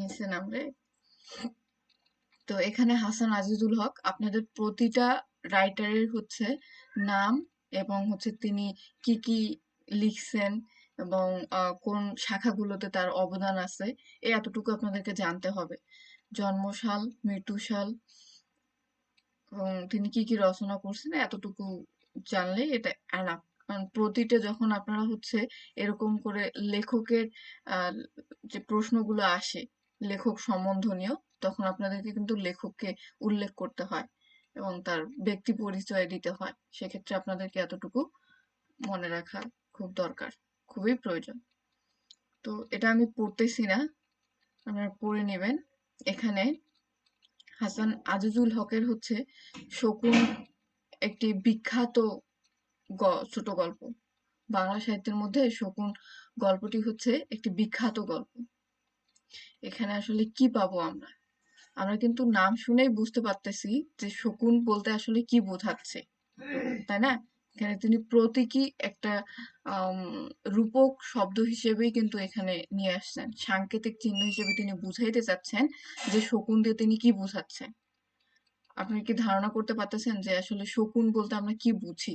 নিচে নামলে তো এখানে হাসান আজিজুল হক, আপনাদের প্রতিটা রাইটারের হচ্ছে নাম এবং হচ্ছে তিনি কি কি লিখছেন এবং কোন শাখাগুলোতে তার অবদান আছে এই এতটুকু আপনাদেরকে জানতে হবে। জন্মসাল, মৃত্যুসাল, এবং তিনি কি কি রচনা করছেন এতটুকু জানলেই এটা এনাফ কারণ প্রতিটা যখন আপনারা হচ্ছে এরকম করে লেখকের যে প্রশ্নগুলো আসে লেখক সম্বন্ধনীয়, তখন আপনাদেরকে কিন্তু লেখককে উল্লেখ করতে হয় এবং তার ব্যক্তি পরিচয় দিতে হয়। সেক্ষেত্রে আপনাদেরকে এতটুকু মনে রাখা খুব দরকার, খুবই প্রয়োজন। তো এটা আমি পড়তেছি না, আপনারা পড়ে নেবেন। এখানে হাসান আজিজুল হকের হচ্ছে শকুন একটি বিখ্যাত ছোট গল্প। বাংলা সাহিত্যের মধ্যে শকুন গল্পটি হচ্ছে একটি বিখ্যাত গল্প। এখানে আসলে কি পাবো আমরা? আমরা কিন্তু নাম শুনেই বুঝতে পারতেছি যে শকুন বলতে আসলে কি বোঝাচ্ছে, তাই না? এখানে তিনি প্রতীকী একটা রূপক শব্দ হিসেবেই কিন্তু এখানে নিয়ে আসছেন। সাংকেতিক চিহ্ন হিসেবে তিনি বুঝাইতে চাচ্ছেন যে শকুন দিয়ে তিনি কি বুঝাচ্ছেন। আপনি কি ধারণা করতে পারতেছেন যে আসলে শকুন বলতে আমরা কি বুঝি?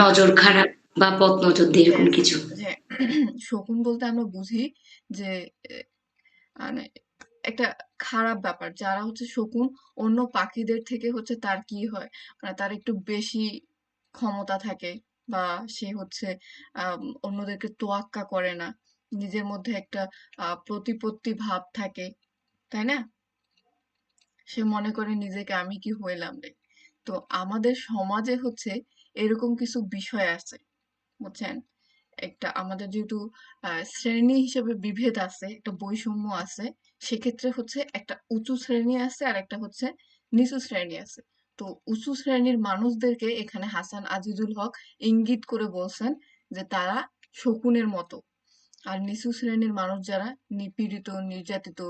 নজর খারাপ। বা দিয়ে এরকম কিছু। যে শকুন বলতে আমরা বুঝি যে মানে একটা খারাপ ব্যাপার। যারা হচ্ছে শকুন অন্য পাখিদের থেকে হচ্ছে তার কি হয়? মানে তার একটু বেশি ক্ষমতা থাকে বা সে হচ্ছে অন্যদেরকে তোয়াক্কা করে না। নিজের মধ্যে একটা আহ, প্রতিপত্তি ভাব থাকে তাই না? সে মনে করে নিজেকে আমি কি হইলাম রে? তো আমাদের সমাজে হচ্ছে এরকম কিছু বিষয় আছে। বুঝছেন একটা আমাদের যেহেতু শ্রেণি হিসেবে বিভেদ আছে, একটা বৈষম্য আছে, সেক্ষেত্রে হচ্ছে একটা উঁচু শ্রেণি আছে আর একটা হচ্ছে নিচু শ্রেণি আছে। তো উঁচু শ্রেণির মানুষদেরকে এখানে হাসান আজিজুল হক ইঙ্গিত করে বলছেন যে তারা শকুনের মতো। আর নিচু শ্রেণির মানুষ যারা নিপীড়িত, নির্যাতিত,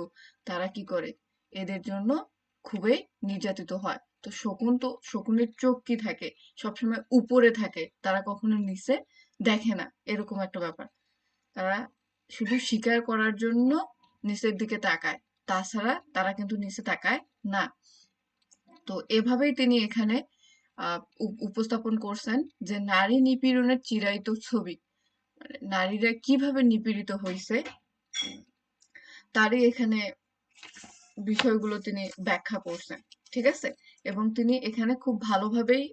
তারা কি করে? এদের জন্য খুবই নির্যাতিত হয়। তো শকুন তো, শকুনের চোখ কি থাকে? সবসময় উপরে থাকে। তারা কখনো নিচে দেখে না, এরকম একটা ব্যাপার। তারা শুধু শিকার করার জন্য নিচের দিকে তাকায়, তাছাড়া তারা কিন্তু নিচে তাকায় না। তো এভাবেই তিনি এখানে উপস্থাপন করছেন যে নারী নিপীড়নের চিরায়িত ছবি। মানে নারীরা কীভাবে নিপীড়িত হয়েছে তারই এখানে বিষয়গুলো তিনি ব্যাখ্যা করছেন, ঠিক আছে? এবং তিনি এখানে খুব ভালোভাবেই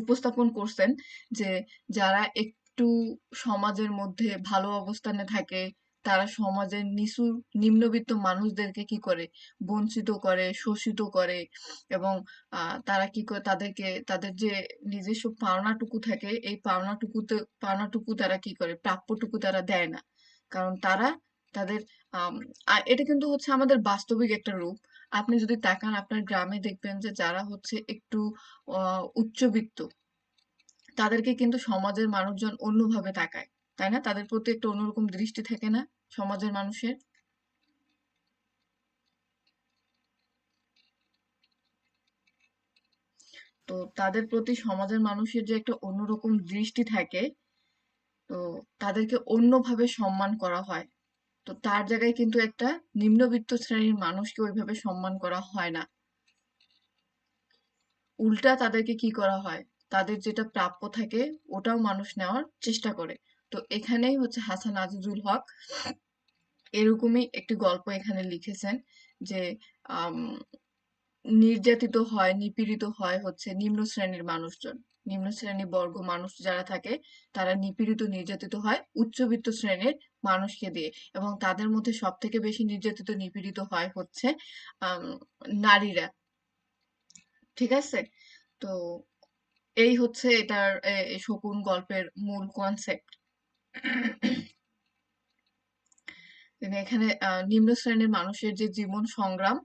উপস্থাপন করছেন যে যারা একটু সমাজের মধ্যে ভালো অবস্থানে থাকে, তারা সমাজের নিচু, নিম্নবিত্ত মানুষদেরকে কি করে? বঞ্চিত করে, শোষিত করে এবং তারা কি করে? তাদেরকে, তাদের যে নিজস্ব পাওনাটুকু থাকে, এই পাওনাটুকুতে, পাওনাটুকু তারা কি করে? প্রাপ্যটুকু তারা দেয় না। কারণ তারা তাদের এটা কিন্তু হচ্ছে আমাদের বাস্তবিক একটা রূপ। আপনি যদি তাকান, আপনার গ্রামে দেখবেন যে যারা হচ্ছে একটু উচ্চবিত্ত তাদেরকে কিন্তু সমাজের মানুষজন অন্যভাবে তাকায়, তাই না? তাদের প্রতি একটা অন্যরকম দৃষ্টি থাকে না সমাজের মানুষের? তো তাদের প্রতি সমাজের মানুষের যে একটা অন্যরকম দৃষ্টি থাকে, তো তাদেরকে অন্যভাবে সম্মান করা হয়। তো তার জায়গায় কিন্তু একটা নিম্নবিত্ত শ্রেণির মানুষকে ওইভাবে সম্মান করা হয় না। উল্টা তাদেরকে কি করা হয়? তাদের যেটা প্রাপ্য থাকে, ওটাও মানুষ নেওয়ার চেষ্টা করে। তো এখানেই হচ্ছে হাসান আজিজুল হক। এরকমই একটি গল্প এখানে লিখেছেন যে নির্যাতিত হয়, নিপীড়িত হয় হচ্ছে নিম্ন শ্রেণির মানুষজন। নিম্ন শ্রেণি বর্গ মানুষ যারা থাকে, তারা নিপীড়িত, নির্যাতিত হয় উচ্চবিত্ত শ্রেণির মানুষকে দিয়ে এবং তাদের মধ্যে সব থেকে বেশি নির্যাতিত, নিপীড়িত হয় হচ্ছে নারীরা। ঠিক আছে? তো এই হচ্ছে এটার শকুন গল্পের মূল কনসেপ্ট এখানে নিম্ন শ্রেণির মানুষের যে জীবন সংগ্রাম,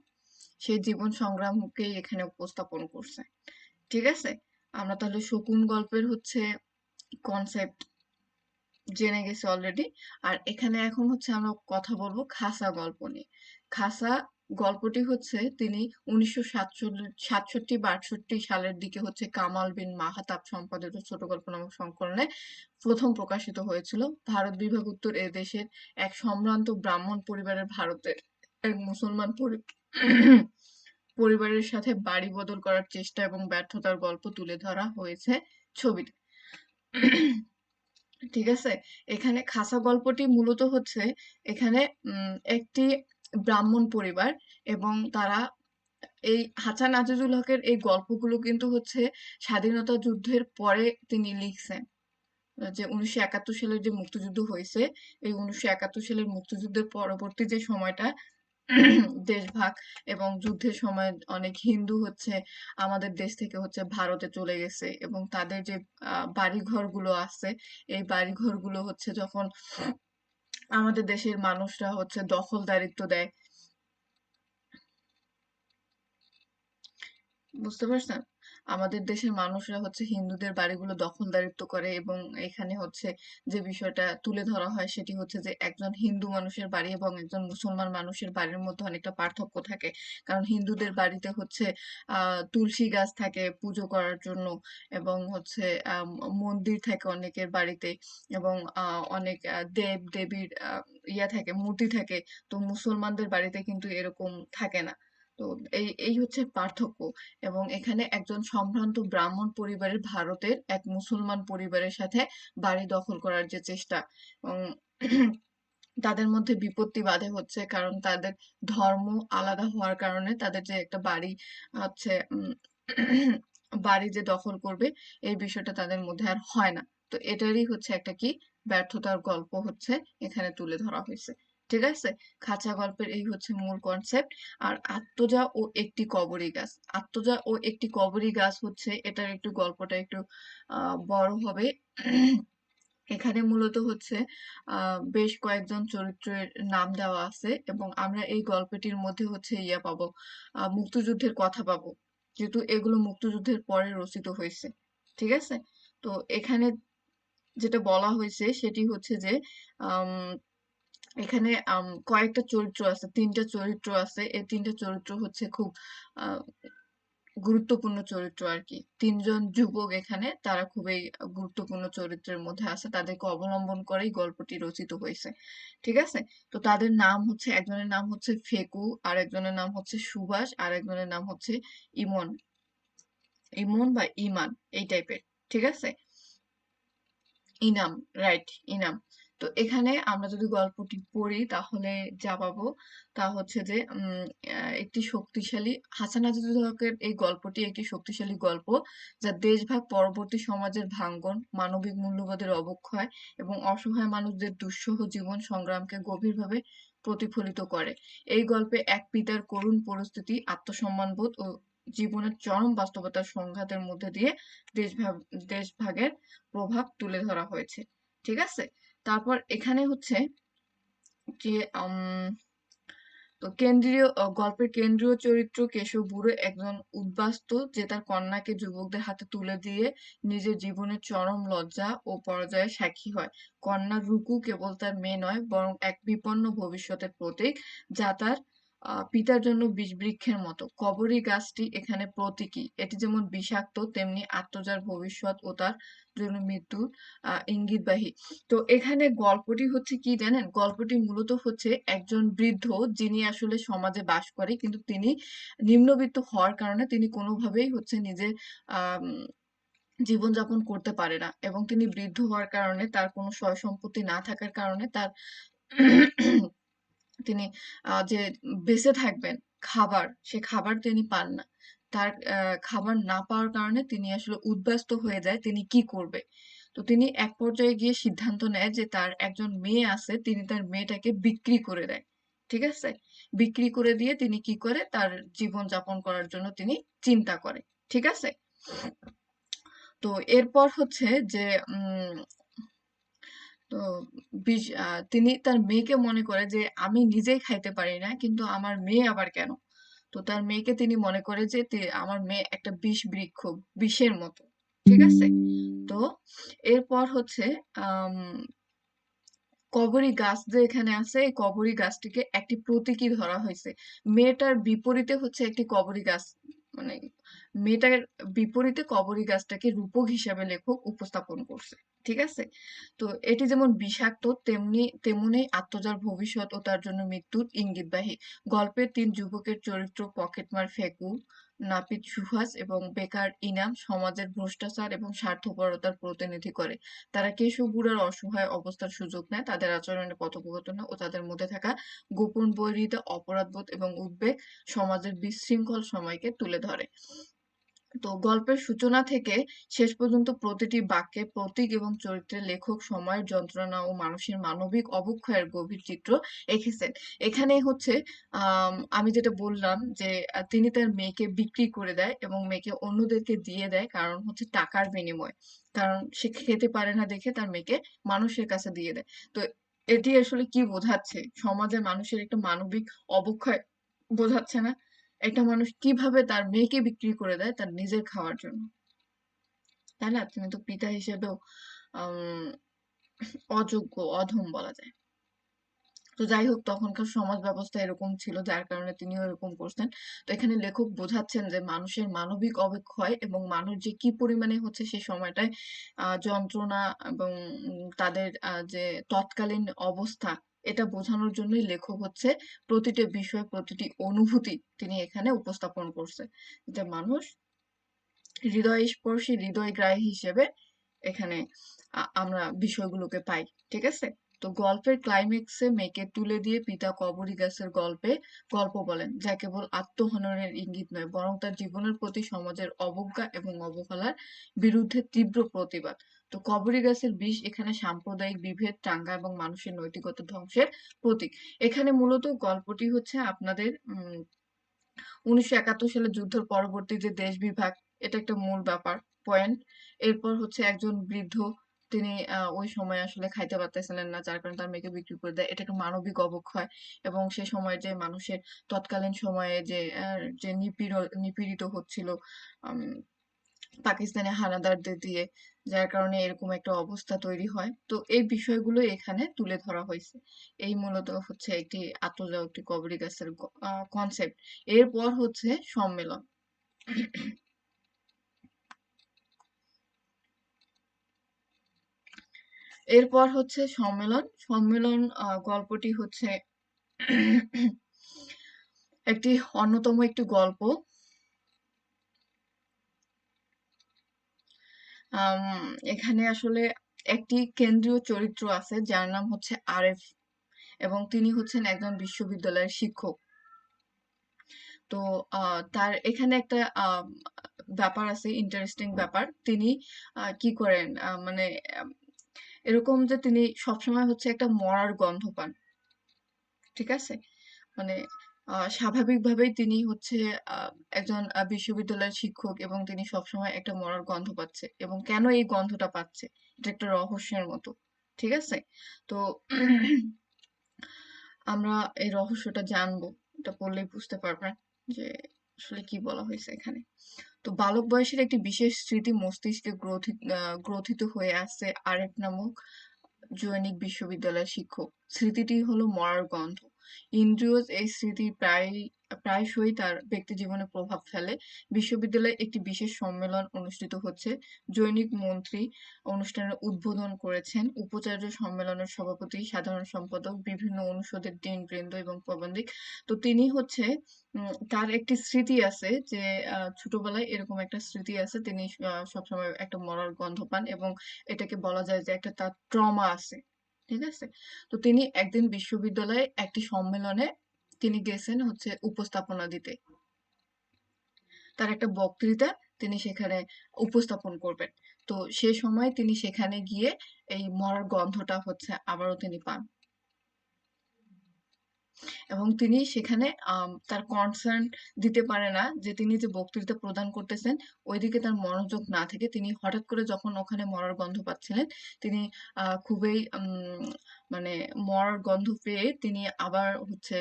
সেই জীবন সংগ্রামকেই এখানে উপস্থাপন করছে। ঠিক আছে? আমরা তাহলে শকুন গল্পের হচ্ছে কনসেপ্ট জেনে গেছি অলরেডি আর এখানে এখন হচ্ছে আমরা কথা বলব খাসা গল্প নিয়ে। খাসা গল্পটি হচ্ছে তিনি উনিশশো সাতষট্টি বা আটষট্টি সালের দিকে হচ্ছে কামাল বিন মাহাতাব সম্পাদিত ছোট গল্প নামক সংকলনে প্রথম প্রকাশিত হয়েছিল। ভারত বিভাগ উত্তর এ দেশের এক সম্ভ্রান্ত ব্রাহ্মণ পরিবারের ভারতের, এক মুসলমান পরিবারের সাথে বাড়ি বদল করার চেষ্টা এবং ব্যর্থতার গল্প তুলে ধরা হয়েছে ছবিতে। ঠিক আছে? এখানে খাসা গল্পটি মূলত হচ্ছে এখানে একটি ব্রাহ্মণ পরিবার এবং তারা এই হাসান আজিজুল হকের এই গল্পগুলো কিন্তু হচ্ছে স্বাধীনতা যুদ্ধের পরে তিনি লিখছেন। যে উনিশশো একাত্তর সালের যে মুক্তিযুদ্ধ হয়েছে, এই উনিশশো একাত্তর সালের মুক্তিযুদ্ধের পরবর্তী যে সময়টা দেশভাগ এবং যুদ্ধের সময় অনেক হিন্দু হচ্ছে আমাদের দেশ থেকে হচ্ছে ভারতে চলে গেছে এবং তাদের যে বাড়িঘরগুলো আছে, এই বাড়িঘরগুলো হচ্ছে যখন আমাদের দেশের মানুষরা হচ্ছে দখলদারিত্ব দেয়। বুঝতে পারছেন? আমাদের দেশের মানুষরা হচ্ছে হিন্দুদের বাড়িগুলো দখলদারিত্ব করে এবং এখানে হচ্ছে যে বিষয়টা তুলে ধরা হয় সেটি হচ্ছে যে একজন হিন্দু মানুষের বাড়ি এবং একজন মুসলমান মানুষের বাড়ির মধ্যে অনেকটা পার্থক্য থাকে। কারণ হিন্দুদের বাড়িতে হচ্ছে তুলসী গাছ থাকে পুজো করার জন্য এবং হচ্ছে মন্দির থাকে অনেকের বাড়িতে এবং অনেক দেব দেবীর ইয়া থাকে, মূর্তি থাকে। তো মুসলমানদের বাড়িতে কিন্তু এরকম থাকে না। তো এই এই হচ্ছে পার্থক্য। এবং এখানে একজন সম্ভ্রান্ত ব্রাহ্মণ পরিবারের ভারতের এক মুসলমান পরিবারের সাথে বাড়ি দখল করার যে চেষ্টা তাদের মধ্যে বিপত্তি বাধে হচ্ছে কারণ তাদের ধর্ম আলাদা হওয়ার কারণে তাদের যে একটা বাড়ি হচ্ছে বাড়ি যে দখল করবে, এই বিষয়টা তাদের মধ্যে আর হয় না। তো এটারই হচ্ছে একটা কি ব্যর্থতার গল্প হচ্ছে, এখানে তুলে ধরা হয়েছে। ঠিক আছে? খাঁচা গল্পের এই হচ্ছে মূল কনসেপ্ট আর আত্মজা ও একটি কবরী গাছ। আত্মজা ও একটি কবরী গাছ হচ্ছে, এটার একটু গল্পটা একটু বড় হবে। এখানে মূলত হচ্ছে বেশ কয়েকজন চরিত্রের নাম দেওয়া আছে এবং আমরা এই গল্পটির মধ্যে হচ্ছে ইয়া পাবো মুক্তিযুদ্ধের কথা পাবো। যেহেতু এগুলো মুক্তিযুদ্ধের পরে রচিত হয়েছে, ঠিক আছে? তো এখানে যেটা বলা হয়েছে সেটি হচ্ছে যে এখানে কয়েকটা চরিত্র আছে, তিনটা চরিত্র আছে। এই তিনটা চরিত্র হচ্ছে খুব গুরুত্বপূর্ণ চরিত্র আর কি তিনজন যুবক এখানে, তারা খুবই গুরুত্বপূর্ণ চরিত্রের মধ্যে আছে। তাদেরকে অবলম্বন করেই গল্পটি রচিত হয়েছে। ঠিক আছে? তো তাদের নাম হচ্ছে, একজনের নাম হচ্ছে ফেকু আর একজনের নাম হচ্ছে সুভাষ আর একজনের নাম হচ্ছে ইমন। ইমন বা ইমান, এই টাইপের ঠিক আছে? ইনাম রাইট ইনাম। তো এখানে আমরা যদি গল্পটি পড়ি, তাহলে যা পাবো তা হচ্ছে যে একটি শক্তিশালী হাসান আজিজুল হকের এই গল্পটি একটি শক্তিশালী গল্প যা দেশভাগ পরবর্তী সমাজের ভাঙ্গন, মানবিক মূল্যবোধের অবক্ষয় এবং অসহায় মানুষদের দুঃসহ জীবন সংগ্রামকে গভীরভাবে প্রতিফলিত করে। এই গল্পে এক পিতার করুণ পরিস্থিতি, আত্মসম্মানবোধ ও জীবনের চরম বাস্তবতার সংঘাতের মধ্যে দিয়ে দেশভাগ দেশভাগের প্রভাব তুলে ধরা হয়েছে। ঠিক আছে? তারপর এখানে হচ্ছে যে তো কেন্দ্রীয় গল্পের কেন্দ্রীয় চরিত্র কেশব বুড়ো একজন উদ্বাস্ত যে তার কন্যাকে যুবকদের হাতে তুলে দিয়ে নিজের জীবনের চরম লজ্জা ও পরাজয়ের সাক্ষী হয়। কন্যা রুকু কেবল তার মেয়ে নয়, বরং এক বিপন্ন ভবিষ্যতের প্রতীক যা তার পিতার জন্য বিষবৃক্ষের মতো। কবরী গাছটি এখানে প্রতীকী। এটি যেমন বিষাক্ত, তেমনি আত্মজার ভবিষ্যৎ ও তার জন্য মৃত্যু আহ ইঙ্গিতবাহী। তো এখানে গল্পটি হচ্ছে কি জানেন? গল্পটি মূলত হচ্ছে একজন বৃদ্ধ যিনি আসলে সমাজে বাস করে, কিন্তু তিনি নিম্নবিত্ত হওয়ার কারণে তিনি কোনোভাবেই হচ্ছে নিজের জীবনযাপন করতে পারে না এবং তিনি বৃদ্ধ হওয়ার কারণে তার কোনো সম্পত্তি না থাকার কারণে তার তিনি যে বেঁচে থাকবেন খাবার, সে খাবার তিনি পান না। তার খাবার না পাওয়ার কারণে তিনি আসলে উদ্বাস্ত হয়ে যায় তিনি কি করবে। তো তিনি এক পর্যায়ে গিয়ে সিদ্ধান্ত নেয় যে তার একজন মেয়ে আছে, তিনি তার মেয়েটাকে বিক্রি করে দেয়। ঠিক আছে? বিক্রি করে দিয়ে তিনি কি করে? তার জীবন যাপন করার জন্য তিনি চিন্তা করে। ঠিক আছে? তো এরপর হচ্ছে যে তো তিনি তার মেয়েকে মনে করে যে, আমি নিজেই খাইতে পারি না, কিন্তু আমার মেয়ে আবার কেন? তো তার মেয়েকে তিনি মনে করে যে আমার মেয়ে একটা বিষ বৃক্ষ, বিষের মতো। ঠিক আছে? তো এরপর হচ্ছে কবরী গাছ যে এখানে আছে, এই কবরী গাছটিকে একটি প্রতীকী ধরা হয়েছে। মেয়েটার বিপরীতে হচ্ছে একটি কবরী গাছ। মানে মেয়েটার বিপরীতে কবরী গাছটাকে রূপক হিসাবে লেখক উপস্থাপন করছে। ঠিক আছে? তো এটি যেমন বিষাক্ত তেমনি তেমনি আত্মজার ভবিষ্যৎ ও তার জন্য মৃত্যুর ইঙ্গিতবাহী। গল্পের তিন যুবকের চরিত্র পকেটমার ফেকু, নাপিত সুহাস এবং বেকার ইনাম সমাজের ভ্রষ্টাচার এবং স্বার্থপরতার প্রতিনিধি করে। তারা কেশবুড়ার অসহায় অবস্থার সুযোগ নেয়, তাদের আচরণের কথোপকথন ও তাদের মধ্যে থাকা গোপন বৈরিতা, অপরাধবোধ এবং উদ্বেগ সমাজের বিশৃঙ্খল সময়কে তুলে ধরে। তো গল্পের সূচনা থেকে শেষ পর্যন্ত প্রতিটি বাক্যে প্রতীক এবং চরিত্রে লেখক সময়ের যন্ত্রণা ও মানুষের মানবিক অবক্ষয়ের গভীর চিত্র এঁকেছেন। এখানে হচ্ছে, আমি যেটা বললাম যে তিনি তার মেয়েকে বিক্রি করে দেয় এবং মেয়েকে অন্যদেরকে দিয়ে দেয় কারণ হচ্ছে টাকার বিনিময় কারণ সে খেতে পারে না দেখে তার মেয়েকে মানুষের কাছে দিয়ে দেয়। তো এটি আসলে কি বোঝাচ্ছে? সমাজে মানুষের একটা মানবিক অবক্ষয় বোঝাচ্ছে না? একটা মানুষ কীভাবে তার মেয়েকে বিক্রি করে দেয় তার নিজের খাওয়ার জন্য। তাই না? তিনি তো পিতা হিসেবেও অযোগ্য, অধম বলা যায়। তো যাই হোক তখনকার সমাজ ব্যবস্থা এরকম ছিল যার কারণে তিনিও এরকম করছেন। তো এখানে লেখক বোঝাচ্ছেন যে মানুষের মানবিক অবক্ষয় এবং মানুষ যে কি পরিমাণে হচ্ছে সে সময়টায় যন্ত্রণা এবং তাদের যে তৎকালীন অবস্থা এটা বোঝানোর জন্যই লেখক হচ্ছে প্রতিটি বিষয়, প্রতিটি অনুভূতি তিনি এখানে উপস্থাপন করছে। যে মানুষ হৃদয়স্পর্শী, হৃদয়গ্রাহী হিসেবে এখানে আমরা বিষয়গুলোকে পাই। ঠিক আছে? তো গল্পের ক্লাইম্যাক্সে মেয়েকে তুলে দিয়ে পিতা কবরী গাছের গল্পে গল্প বলেন, যা কেবল আত্মহননের ইঙ্গিত নয় বরং তার জীবনের প্রতি সমাজের অবজ্ঞা এবং অবহেলার বিরুদ্ধে তীব্র প্রতিবাদ। তো কবরী গাছের বিষ এখানে সাম্প্রদায়িক বিভেদ, দাঙ্গা এবং মানুষের নৈতিকতা ধ্বংসের প্রতীক। এখানে মূলত গল্পটি হচ্ছে আপনাদের ১৯৭১ সালে যুদ্ধের পরবর্তী যে দেশ বিভাগ এটা একটা মূল ব্যাপার, পয়েন্ট। এরপর হচ্ছে একজন বৃদ্ধ তিনি ওই সময় আসলে খাইতে পারতেছিলেন না। যার কারণে তার মেয়েকে বিক্রি করে দেয়। এটা একটা মানবিক অবক্ষয় এবং সে সময় যে মানুষের তৎকালীন সময়ে যে যে নিপীড় নিপীড়িত হচ্ছিল পাকিস্তানি হানাদারদের দিয়ে, যার কারণে এরকম একটা অবস্থা তৈরি হয়। তো এই বিষয়গুলো এখানে তুলে ধরা হয়েছে এই মূলত হচ্ছে একটি কবরী গাছের কনসেপ্ট। এরপর হচ্ছে সম্মেলন। এরপর হচ্ছে সম্মেলন। সম্মেলন গল্পটি হচ্ছে একটি অন্যতম একটি গল্প। এখানে আসলে একটি কেন্দ্রীয় চরিত্র আছে, যার নাম হচ্ছে আরেফ এবং তিনি হচ্ছেন একজন বিশ্ববিদ্যালয়ের শিক্ষক। তো তার এখানে একটা ব্যাপার আছে ইন্টারেস্টিং ব্যাপার। তিনি কি করেন মানে এরকম যে তিনি সবসময় হচ্ছে একটা মরার গন্ধ পান। ঠিক আছে? মানে স্বাভাবিকভাবেই তিনি হচ্ছে একজন বিশ্ববিদ্যালয়ের শিক্ষক এবং তিনি সবসময় একটা মরার গন্ধ পাচ্ছে এবং কেন এই গন্ধটা পাচ্ছে? এটা একটা রহস্যের মতো। ঠিক আছে? তো আমরা এই রহস্যটা জানব। এটা পড়লেই বুঝতে পারবেন যে আসলে কি বলা হয়েছে এখানে। তো বালক বয়সের একটি বিশেষ স্মৃতি মস্তিষ্কে গ্রথিত হয়ে আছে আরেক নামক জৈনিক বিশ্ববিদ্যালয়ের শিক্ষক। স্মৃতিটি হলো মরার গন্ধ। ইন্দ্রিয়জ এই স্মৃতি প্রায়ই প্রায়শই তার ব্যক্তিজীবনে প্রভাব ফেলে। বিশ্ববিদ্যালয়ে একটি বিশেষ সম্মেলন অনুষ্ঠিত হচ্ছে। জৈনিক মন্ত্রী অনুষ্ঠানের উদ্বোধন করেছেন। উপাচার্য সম্মেলনের সভাপতি, সাধারণ সম্পাদক, বিভিন্ন অনুষদের ডিনবৃন্দ এবং প্রবন্ধিক। তো তিনি হচ্ছে তার একটি স্মৃতি আছে যে ছোটবেলায় এরকম একটা স্মৃতি আছে। তিনি সবসময় একটা মরার গন্ধ পান এবং এটাকে বলা যায় যে একটা তার ট্রমা আছে। ঠিক আছে? তো তিনি একদিন বিশ্ববিদ্যালয়ে একটি সম্মেলনে তিনি গেছেন হচ্ছে উপস্থাপনা দিতে। তার একটা বক্তৃতা তিনি সেখানে উপস্থাপন করবেন। তো সে সময় তিনি সেখানে গিয়ে এই মরার গন্ধটা হচ্ছে আবারও তিনি পান। এবং তিনি সেখানে তার কনসার্ন দিতে পারে না যে তিনি যে বক্তৃতা প্রদান করতেছেন, ওইদিকে তার মনোযোগ না থেকে তিনি হঠাৎ করে যখন ওখানে মরার গন্ধ পাচ্ছিলেন, তিনি খুবই মানে মরার গন্ধ পেয়ে তিনি আবার হচ্ছে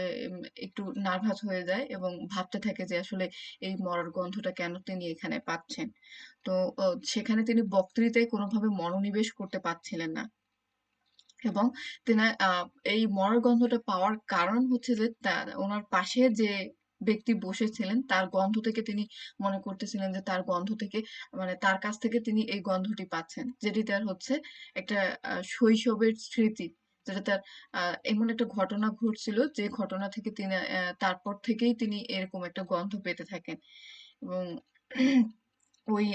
একটু নার্ভাস হয়ে যায় এবং ভাবতে থাকে যে আসলে এই মরার গন্ধটা কেন তিনি এখানে পাচ্ছেন। তো সেখানে তিনি বক্তৃতায় কোনোভাবে মনোনিবেশ করতে পারছিলেন না। এবং তিনা, আ, এই মরার গন্ধটা পাওয়ার কারণ হচ্ছে যে, তা উনার পাশে যে ব্যক্তি বসেছিলেন, তার গন্ধ থেকে তিনি মনে করতেছিলেন যে, তার গন্ধ থেকে মানে তার কাছ থেকে তিনি এই গন্ধটি পাচ্ছেন, যেটি তার হচ্ছে একটা শৈশবের স্মৃতি, যেটা তার এমন একটা ঘটনা ঘটছিল যে ঘটনা থেকে তিনি তারপর থেকেই তিনি এরকম একটা গন্ধ পেতে থাকেন এবং ওই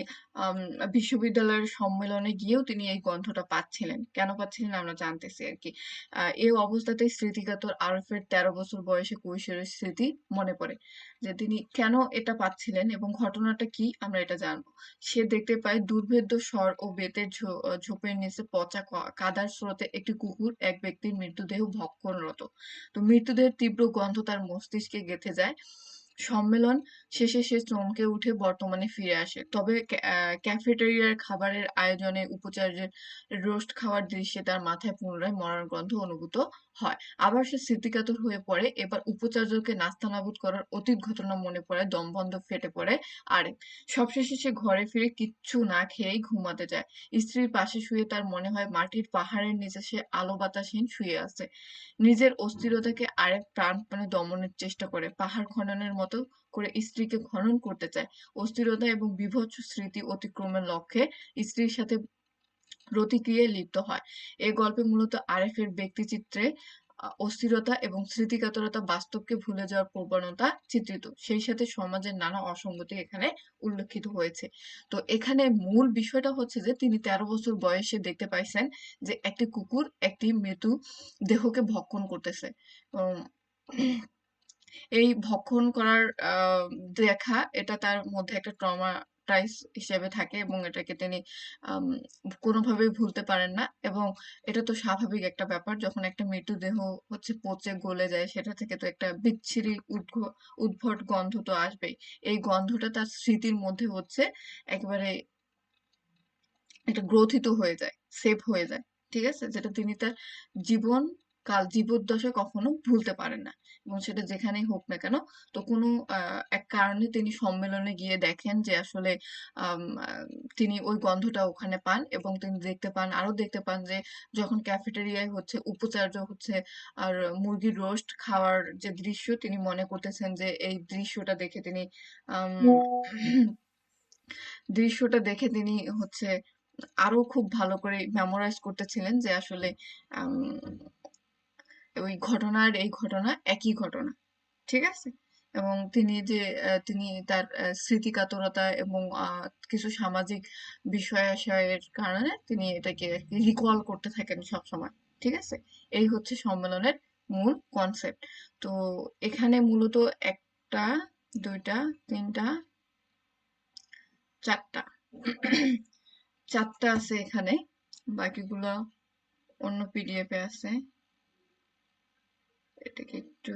বিশ্ববিদ্যালয়ের সম্মেলনে গিয়েও তিনি এই গন্ধটা পাচ্ছিলেন। কেন পাচ্ছিলেন আমরা জানতেছি আর কি। এই অবস্থাতেই স্মৃতিকাতর আরফের তেরো বছর বয়সে কৈশোরের স্মৃতি মনে পড়ে যে তিনি কেন এটা পাচ্ছিলেন এবং ঘটনাটা কি আমরা এটা জানব। সে দেখতে পায় দুর্ভেদ্য স্বর ও বেতের ঝোপের নিচে পচা কাদার স্রোতে একটি কুকুর, এক ব্যক্তির মৃতদেহ ভক্ষণরত। তো মৃতদেহের তীব্র গন্ধ তার মস্তিষ্কে গেঁথে যায়। সম্মেলন শেষে সে চমকে উঠে বর্তমানে ফিরে আসে। তবে ক্যাফেটেরিয়ার খাবারের আয়োজনে উপাচার্যের রোস্ট খাওয়ার দৃশ্যে তার মাথায় পুনরায় মরার গন্ধ অনুভূত হয়। আবার সে স্মৃতিকাতর হয়ে পড়ে। এবার উপাচার্যকে নাস্তানাবুদ করার অতীত ঘটনা মনে পড়ে, দমবন্ধ ফেটে পড়ে। আরে সবশেষে সে ঘরে ফিরে কিচ্ছু না খেয়েই ঘুমাতে যায়। স্ত্রীর পাশে শুয়ে তার মনে হয় মাটির পাহাড়ের নিচে সে আলো বাতাসহীন শুয়ে আছে। নিজের অস্থিরতাকে আরেক প্রাণপণে দমনের চেষ্টা করে। পাহাড় খননের মতো করে স্ত্রীকে খনন করতে চায়। অস্থিরতা এবং বীভৎস স্মৃতি অতিক্রমের লক্ষ্যে স্ত্রীর সাথে প্রতিক্রিয়ায় লিপ্ত হয়। এই গল্পে মূলত আরেফের ব্যক্তিচিত্রে অস্থিরতা এবং স্মৃতিকাতরতা বাস্তবকে ভুলে যাওয়ার প্রবণতা চিত্রিত। সেই সাথে সমাজের নানা অসঙ্গতি এখানে উল্লেখিত হয়েছে। তো এখানে মূল বিষয়টা হচ্ছে যে, তিনি তেরো বছর বয়সে দেখতে পাইছেন যে, একটি কুকুর একটি মৃত্যু দেহকে ভক্ষণ করতেছে। এই ভক্ষণ করার দেখা, এটা তার মধ্যে একটা ট্রমাটাইজ হিসেবে থাকে এবং এটাকে তিনি কোনোভাবেই ভুলতে পারেন না এবং এটা তো স্বাভাবিক একটা ব্যাপার। যখন একটা মৃতদেহ হচ্ছে পচে গলে যায়, সেটা থেকে তো একটা বিচ্ছিরি উদ্ভট গন্ধ তো আসবেই। এই গন্ধটা তার স্মৃতির মধ্যে হচ্ছে একেবারে একটা গ্রথিত হয়ে যায়, সেভ হয়ে যায়, ঠিক আছে? যেটা তিনি তার জীবন কাল জীবদ্দশায় কখনো ভুলতে পারেন না। এবং সেটা যেখানেই হোক না কেন তো কোনো এক কারণে তিনি সম্মেলনে গিয়ে দেখেন যে আসলে তিনি ওই গন্ধটা ওখানে পান এবং তিনি দেখতে পান আরও দেখতে পান যে যখন ক্যাফেটেরিয়ায় হচ্ছে উপাচার্য হচ্ছে আর মুরগির রোস্ট খাওয়ার যে দৃশ্য তিনি মনে করতেছেন যে এই দৃশ্যটা দেখে তিনি দৃশ্যটা দেখে তিনি হচ্ছে আরও খুব ভালো করে মেমোরাইজ করতেছিলেন যে আসলে ওই ঘটনার, এই ঘটনা একই ঘটনা, ঠিক আছে? এবং তিনি যে তিনি তার স্মৃতিকাতরতা এবং কিছু সামাজিক বিষয় আশয়ের কারণে তিনি এটাকে রিকল করতে থাকেন সব সময় ঠিক আছে? এই হচ্ছে সম্মেলনের মূল কনসেপ্ট তো এখানে মূলত একটা, দুইটা, তিনটা, চারটা চারটা আছে এখানে, বাকিগুলো অন্য পিডিএফ আছে। এটাকে একটু